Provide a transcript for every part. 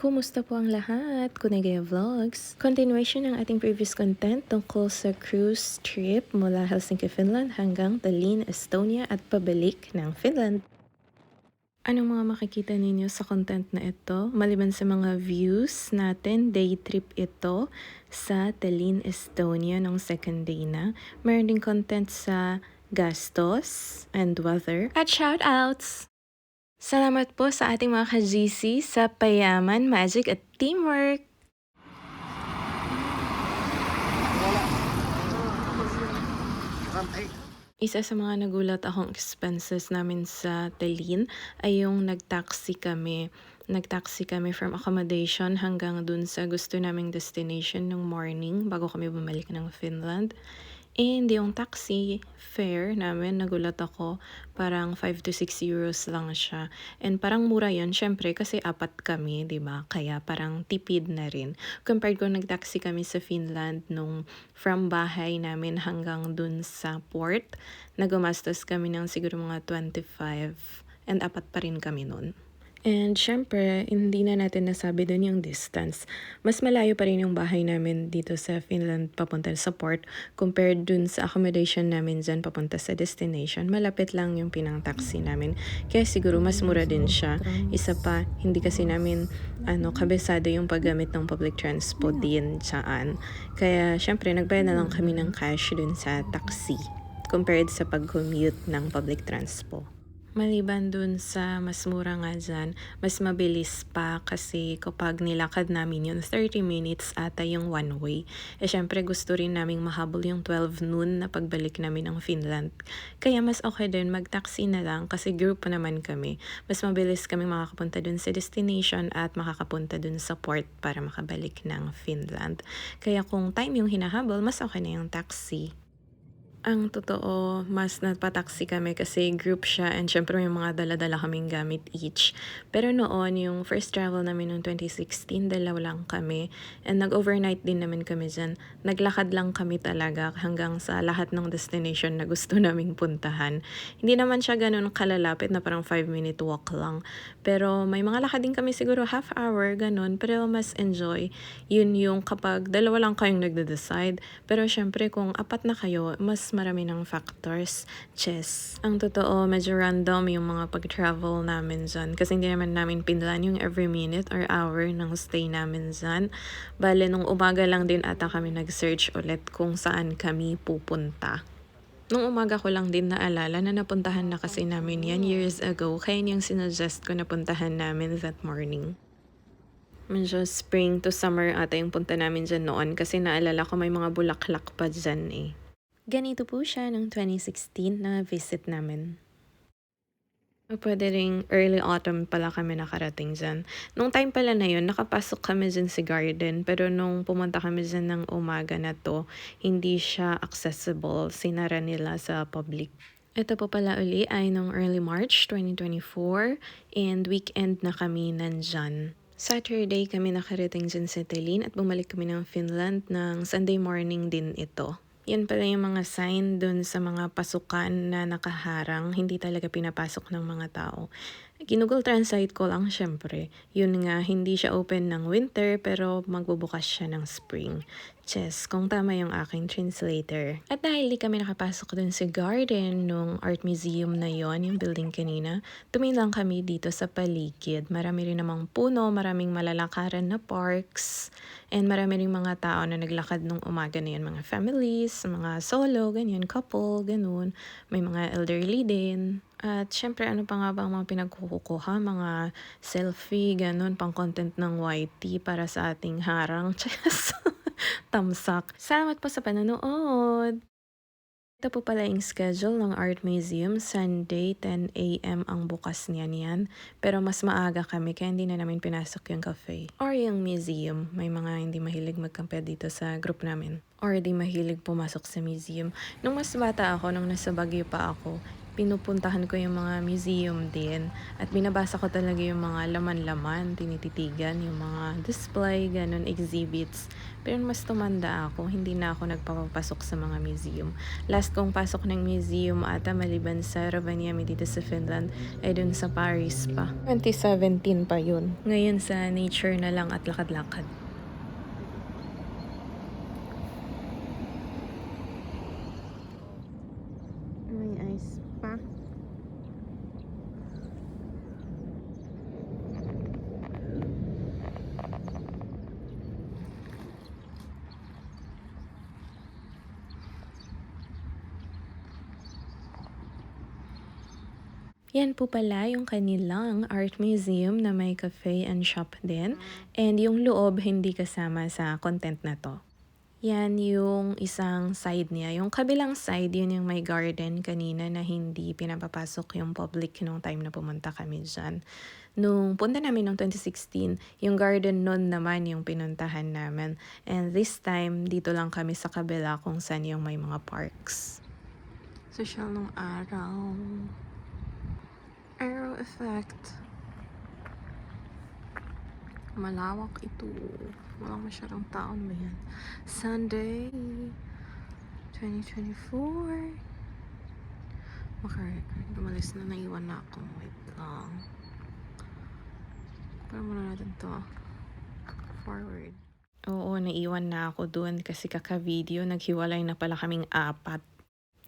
Kumusta po ang lahat? Kunigaya Vlogs. Continuation ng ating previous content tungkol sa cruise trip mula Helsinki, Finland hanggang Tallinn, Estonia at pabalik ng Finland. Anong mga makikita ninyo sa content na ito? Maliban sa mga views natin, day trip ito sa Tallinn, Estonia nung second day na. Meron din content sa gastos and weather at shoutouts! Salamat po sa ating mga ka-GC sa payaman, magic at teamwork! Isa sa mga nagulat akong expenses namin sa Tallinn ay yung nag-taxi kami. Nag-taxi kami from accommodation hanggang dun sa gusto naming destination ng morning bago kami bumalik ng Finland. And yung taxi fare namin, nagulat ako, parang 5 to 6 euros lang siya. And parang mura yun, syempre, kasi apat kami, di ba? Kaya parang tipid na rin. Compared ko nag-taxi kami sa Finland nung from bahay namin hanggang dun sa port, nagumastos kami ng siguro mga 25 and apat pa rin kami nun. And syempre, hindi na natin nasabi dun yung distance. Mas malayo pa rin yung bahay namin dito sa Finland papunta sa port compared dun sa accommodation namin dyan papunta sa destination. Malapit lang yung pinang taxi namin. Kaya siguro mas mura din siya. Isa pa, hindi kasi namin ano, kabisado yung paggamit ng public transport din saan. Kaya syempre, nagbayad na lang kami ng cash dun sa taxi compared sa pag-commute ng public transport. Maliban dun sa mas mura nga dyan, mas mabilis pa kasi kapag nilakad namin yun, 30 minutes ata yung one way. Eh syempre gusto rin naming mahabol yung 12 noon na pagbalik namin ng Finland. Kaya mas okay din mag-taxi na lang kasi group pa naman kami. Mas mabilis kami makakapunta dun sa destination at makakapunta dun sa port para makabalik ng Finland. Kaya kung time yung hinahabol, mas okay na yung taxi. Ang totoo, mas napataksi kami kasi group siya and syempre may mga dala-dala kaming gamit each. Pero noon, yung first travel namin noong 2016, dalawa lang kami. And nag-overnight din namin kami dyan. Naglakad lang kami talaga hanggang sa lahat ng destination na gusto naming puntahan. Hindi naman siya ganun kalalapit na parang 5 minute walk lang. Pero may mga lakad din kami siguro half hour, ganun. Pero mas enjoy. Yun yung kapag dalawa lang kayong nagde-decide. Pero syempre kung apat na kayo, mas marami ng factors. Chess. Ang totoo, medyo random yung mga pag-travel namin dyan. Kasi hindi naman namin pinlan yung every minute or hour ng stay namin dyan. Bale, nung umaga lang din ata kami nag-search ulit kung saan kami pupunta. Nung umaga ko lang din naalala na napuntahan na kasi namin yan years ago. Kaya yun yung sinuggest ko na puntahan namin that morning. Medyo spring to summer ata yung punta namin dyan noon kasi naalala ko may mga bulaklak pa dyan eh. Ganito po siya ng 2016 na visit namin. O pwede ring early autumn pala kami nakarating dyan. Nung time pala na yun, nakapasok kami dyan sa garden. Pero nung pumunta kami dyan ng umaga na to, hindi siya accessible. Sinara nila sa public. Ito po pala uli ay nung early March 2024 and weekend na kami nandyan. Saturday kami nakarating dyan sa Tallinn at bumalik kami ng Finland ng Sunday morning din ito. Yan pala yung mga sign dun sa mga pasukan na nakaharang, hindi talaga pinapasok ng mga tao. Ginugol translate ko lang syempre. Yun nga, hindi siya open ng winter pero magbubukas siya ng spring. Chess, kung tama yung aking translator. At dahil di kami nakapasok dun sa garden nung art museum na yon yung building kanina, tumingin lang kami dito sa paligid. Marami rin namang puno, maraming malalakaran na parks, and marami rin mga tao na naglakad nung umaga na yun. Mga families, mga solo, ganyan, couple, ganun. May mga elderly din. At syempre, ano pa nga ba ang mga pinagkukuha? Mga selfie, ganun, pang content ng YT para sa ating harang. Chess! Tamsak. Salamat po sa panonood! Ito po pala yung schedule ng Art Museum. Sunday, 10 a.m. ang bukas niyan yan. Pero mas maaga kami kaya hindi na namin pinasok yung cafe. Or yung museum. May mga hindi mahilig magkampe dito sa group namin. Or di mahilig pumasok sa museum. Nung mas bata ako, nung nasa Baguio pa ako, pinupuntahan ko yung mga museum din at binabasa ko talaga yung mga laman-laman, tinititigan, yung mga display, ganun, exhibits. Pero mas tumanda ako, hindi na ako nagpapapasok sa mga museum. Last kong pasok ng museum ata maliban sa Rovaniemi dito sa Finland ay dun sa Paris pa. 2017 pa yun. Ngayon sa nature na lang at lakad-lakad. May ice pa. Yan po pala yung kanilang art museum na may cafe and shop din. And yung loob hindi kasama sa content na to. Yan yung isang side niya. Yung kabilang side, yun yung may garden kanina na hindi pinapapasok yung public nung time na pumunta kami dyan. Nung punta namin nung 2016, yung garden nun naman yung pinuntahan namin. And this time, dito lang kami sa kabila kung saan yung may mga parks. Social nung araw. Arrow effect. Malawak ito. Walang masyadong taon ba yan? Sunday, 2024. Makarecord. Dumalis na naiwan na ako. Wait lang. Para muna natin to. Forward. Oo, naiwan na ako doon kasi kaka-video. Naghiwalay na pala kaming apat.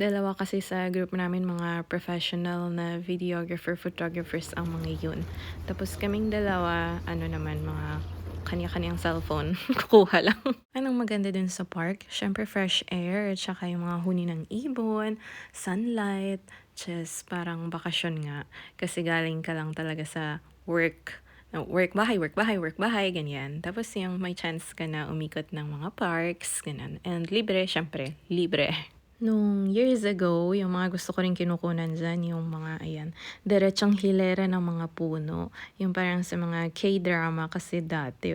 Dalawa kasi sa group namin mga professional na videographer, photographers ang mga yun. Tapos kaming dalawa, ano naman, mga kanya-kanyang cellphone. Kukuha lang. Anong maganda dun sa park? Siyempre fresh air, at saka yung mga huni ng ibon, sunlight, just parang bakasyon nga. Kasi galing ka lang talaga sa work work, bahay, work, bahay, work, bahay, ganyan. Tapos yung may chance ka na umikot ng mga parks, ganyan. And libre, syempre, libre. Nung years ago, yung mga gusto ko rin kinukunan dyan, yung mga, ayan, diretsong hilera ng mga puno. Yung parang sa mga K-drama kasi dati.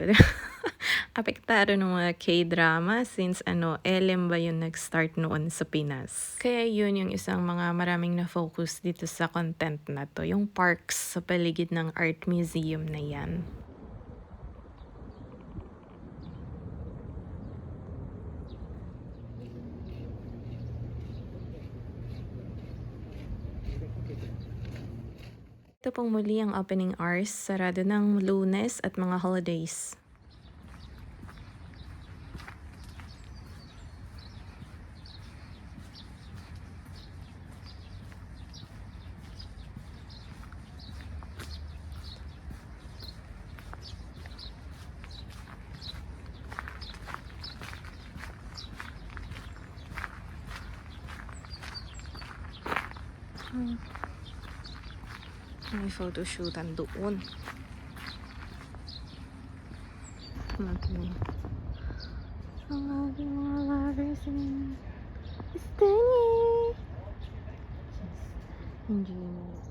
Apektado ng mga K-drama since ano, LM ba yung nag-start noon sa Pinas. Kaya yun yung isang mga maraming na-focus dito sa content na to. Yung parks sa paligid ng art museum na yan. Ito pong muli ang opening hours, sarado ng lunes at mga holidays. May photoshootan doon. Natin. Ang aking mga lovers in Estonia. Enjoy mo.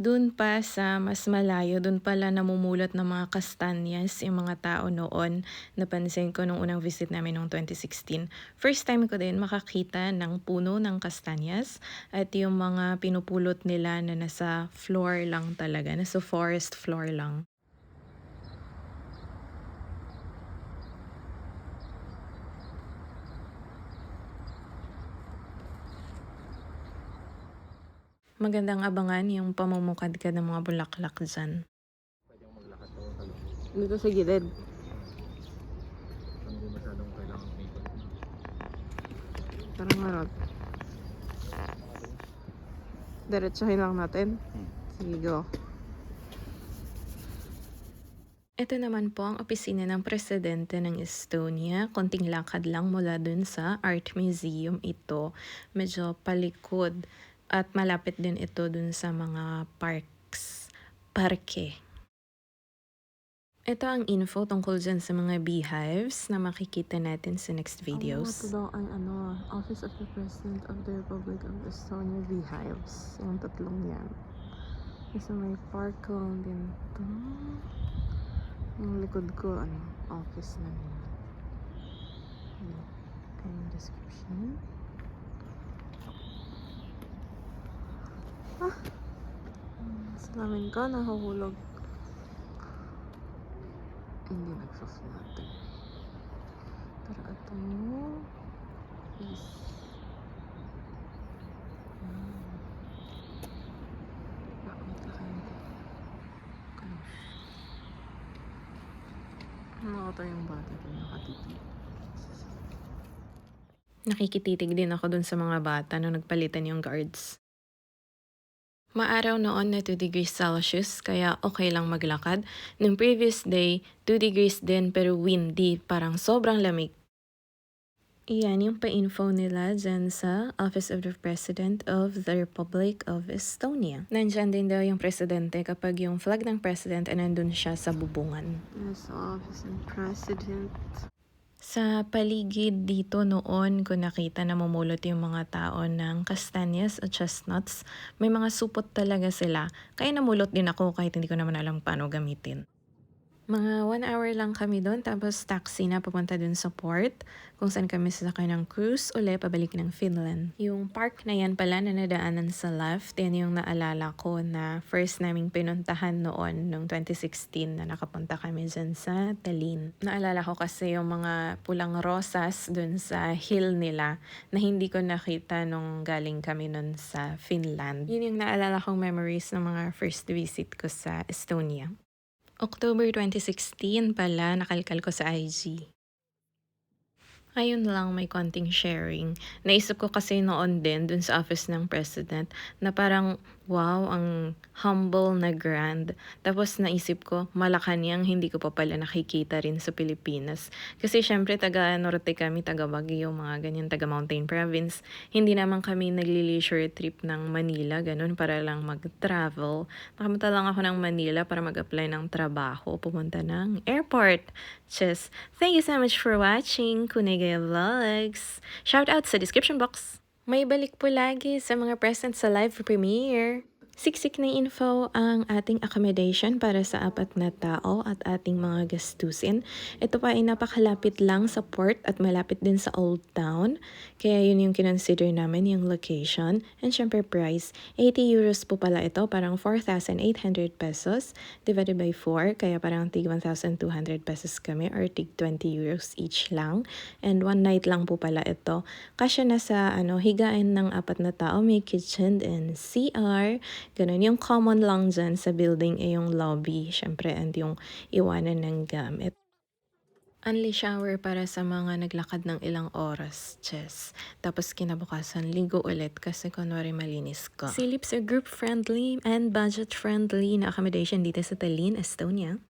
Doon pa sa mas malayo, doon pala namumulot ng mga kastanyas yung mga tao noon. Napansin ko nung unang visit namin noong 2016. First time ko din makakita ng puno ng kastanyas at yung mga pinupulot nila na nasa floor lang talaga, nasa forest floor lang. Magandang abangan yung pamumukad ka ng mga bulaklak dyan. Pwede akong maglakad to sa loob. Dito sa gilid. Hindi masyadong kailangan. Parang. Diretsahin lang natin. Sige, go. Ito naman po ang opisina ng presidente ng Estonia. Konting lakad lang mula dun sa Art Museum ito. Medyo palikod at malapit din ito dun sa mga parks. Parke. Ito ang info tungkol dyan sa mga beehives na makikita natin sa next Ang videos. to daw ay ano, Office of the President of the Republic of Estonia Beehives. Yung tatlong yan. Kasi may park lang din to. Yung likod ko, ano, office na nila. Yan. Kaya yung description. Ah! Salamin ko, nahulog. Hindi nagsa-flutter. Pero ito is Hmm. Bakit na kayo. Nakata yung bata doon nakatitig. Nakikititig din ako dun sa mga bata na nagpalitan yung guards. Maaraw noon na 2 degrees Celsius kaya okay lang maglakad. Nung previous day, 2 degrees din pero windy, parang sobrang lamig. Iyan yung pa-info nila dyan sa Office of the President of the Republic of Estonia. Nandyan din daw yung presidente kapag yung flag ng president ay nandun siya sa bubungan. Yes, office and president. Sa paligid dito noon ko nakita na mamulot yung mga tao ng kastanyas at chestnuts. May mga supot talaga sila. Kaya namulot din ako kahit hindi ko naman alam paano gamitin. Mga one hour lang kami doon tapos taxi na papunta dun sa port kung saan kami sasakay ng cruise uli pabalik ng Finland. Yung park na yan pala na nadaanan sa left, yan yung naalala ko na first naming pinuntahan noon noong 2016 na nakapunta kami dyan sa Tallinn. Naalala ko kasi yung mga pulang rosas dun sa hill nila na hindi ko nakita nung galing kami nun sa Finland. Yun yung naalala kong memories ng mga first visit ko sa Estonia. October 2016 pala, nakalkal ko sa IG. Ayun lang, may konting sharing. Naisip ko kasi noon din, dun sa office ng president, na parang, wow, ang humble na grand. Tapos naisip ko, Malacanang, hindi ko pa pala nakikita rin sa Pilipinas. Kasi syempre, taga Norte kami, taga Baguio, mga ganyan, taga Mountain Province. Hindi naman kami nagli-leisure trip ng Manila, ganun, para lang mag-travel. Nakamunta lang ako ng Manila para mag-apply ng trabaho, pumunta ng airport. Just, thank you so much for watching Kunigay Vlogs. Shout out sa description box. May balik po lagi sa mga present sa live premiere. Siksik na info ang ating accommodation para sa apat na tao at ating mga gastusin. Ito pa ay napakalapit lang sa port at malapit din sa Old Town. Kaya yun yung kinonsider namin yung location. And syempre price, 80 euros po pala ito, parang 4,800 pesos divided by 4. Kaya parang tig 1,200 pesos kami or tig 20 euros each lang. And one night lang po pala ito. Kasya na sa ano, higaan ng apat na tao, may kitchen and CR. Ganun. Yung common lang dyan sa building ay yung lobby, syempre, and yung iwanan ng gamit. Only shower para sa mga naglakad ng ilang oras, chess. Tapos kinabukasan, ligo ulit kasi kunwari malinis ko. Philips are group-friendly and budget-friendly na accommodation dito sa Tallinn, Estonia.